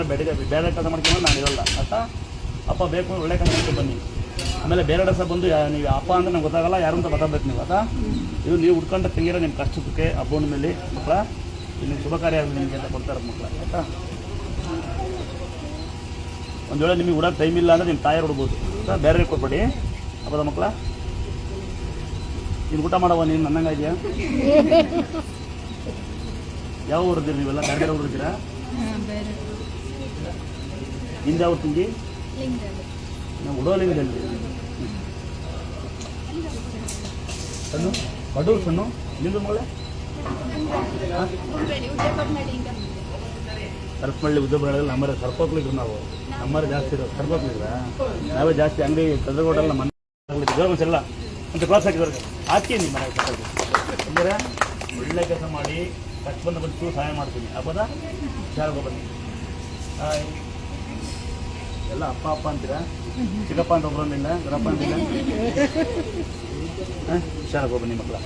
ನಾನು ಬೇರೆ ಬೇರೆ ಕೆಲಸ ಮಾಡ್ಕೊಂಡು ನಾನು ಇರಲ್ಲ ಆಯ್ತಾ? ಅಪ್ಪ ಬೇಕು ಒಳ್ಳೆ ಕೆಲಸ ಮಾಡ್ಕೊಂಡು ಬನ್ನಿ. ಆಮೇಲೆ ಬೇರೆ ಸಹ ಬಂದು ನೀವು ಅಪ್ಪ ಅಂದ್ರೆ ನಂಗೆ ಗೊತ್ತಾಗಲ್ಲ ಯಾರು ಅಂತ ಗೊತ್ತಾಗಬೇಕು ನೀವು ಆತ ಇದು ನೀವು ಉಡ್ಕೊಂಡ ತಿಂಗಿರ ನಿಮ್ಮ ಕಷ್ಟಕ್ಕೆ ಹಬ್ಬನ ಮೇಲೆ ಮಕ್ಕಳ ಇಲ್ಲಿ ಶುಭ ಕಾರ್ಯ ಆಗಲಿ ನಿಮಗೆ ಅಂತ ಕೊಡ್ತಾರೆ ಮಕ್ಕಳ ಆಯ್ತಾ? ಒಂದು ವೇಳೆ ನಿಮಗೆ ಉಡೋಕೆ ಟೈಮ್ ಇಲ್ಲ ಅಂದರೆ ನಿಮ್ಮ ತಾಯಿ ಹುಡ್ಬೋದು ಆಯ್ತಾ? ಬೇರೆ ಕೊಟ್ಬಿಡಿ ಹಬ್ಬದ ಮಕ್ಕಳ ನೀನು ಊಟ ಮಾಡವ ನೀನು ನನ್ನಂಗ ಇದೆಯಾ ಯಾವ ಊರಿದ್ದೀರಿ ನೀವೆಲ್ಲ? ಬೇರೆ ಬೇರೆ ಊರಿದ್ದೀರಾ ಬೇರೆ. ಹಿಂದೆ ಅವ್ರ ಲಿಂಗದಲ್ಲಿ. ನಾವು ಉಡೋಲಿಂಗದಲ್ಲಿ ಸಣ್ಣ? ಬಡವ್ರು ಸಣ್ಣ? ನಿಂದು ಉದ್ಯೋಗಪಟ್ನಳ್ಳಿಯಿಂದ ಸರ್ಪಳ್ಳಿ ಉದ್ಯೋಗಗಳಲ್ಲಿ ನಮ್ಮರೆ ಸರ್ಪಕ್ಲಿದ್ರು ನಾವು. ನಮ್ಮರೆ ಜಾಸ್ತಿ ಇರೋ ಸರ್ಪಕ್ಲಿದ್ರ ನಾವೇ ಜಾಸ್ತಿ ಅಂಗಡಿ ಕದ್ರಗೋಡಲ್ಲ ನಮ್ಮ ಗೌರ್ಮೆಂಟ್ಸ್ ಎಲ್ಲ ಅಂತ ಕ್ಲಾಸ್ ಹಾಕಿದವ್ರಿಗೆ ಹಾಕಿ ನಿಮ್ಮ ಅಂದರೆ ಒಳ್ಳೆ ಕೆಲಸ ಮಾಡಿ ಕಟ್ ಬಂದು ಬಂದು ಸಹಾಯ ಮಾಡ್ತೀನಿ. ಹಬ್ಬದ ಶಾಲೆಗೆ ಬನ್ನಿ. ಹಾಯ್ ಎಲ್ಲ ಅಪ್ಪ ಅಪ್ಪ ಅಂತೀರಾ? ಚಿಕ್ಕಪ್ಪ ಅಂತ ಒಬ್ಬರನ್ನಿಲ್ಲ ದೊಡ್ಡಪ್ಪ ಅಂತಿಲ್ಲ ಹಾಂ ಶಾಲೆಗೆ ಹೋಗ್ಬನ್ನಿ ಮಕ್ಕಳ.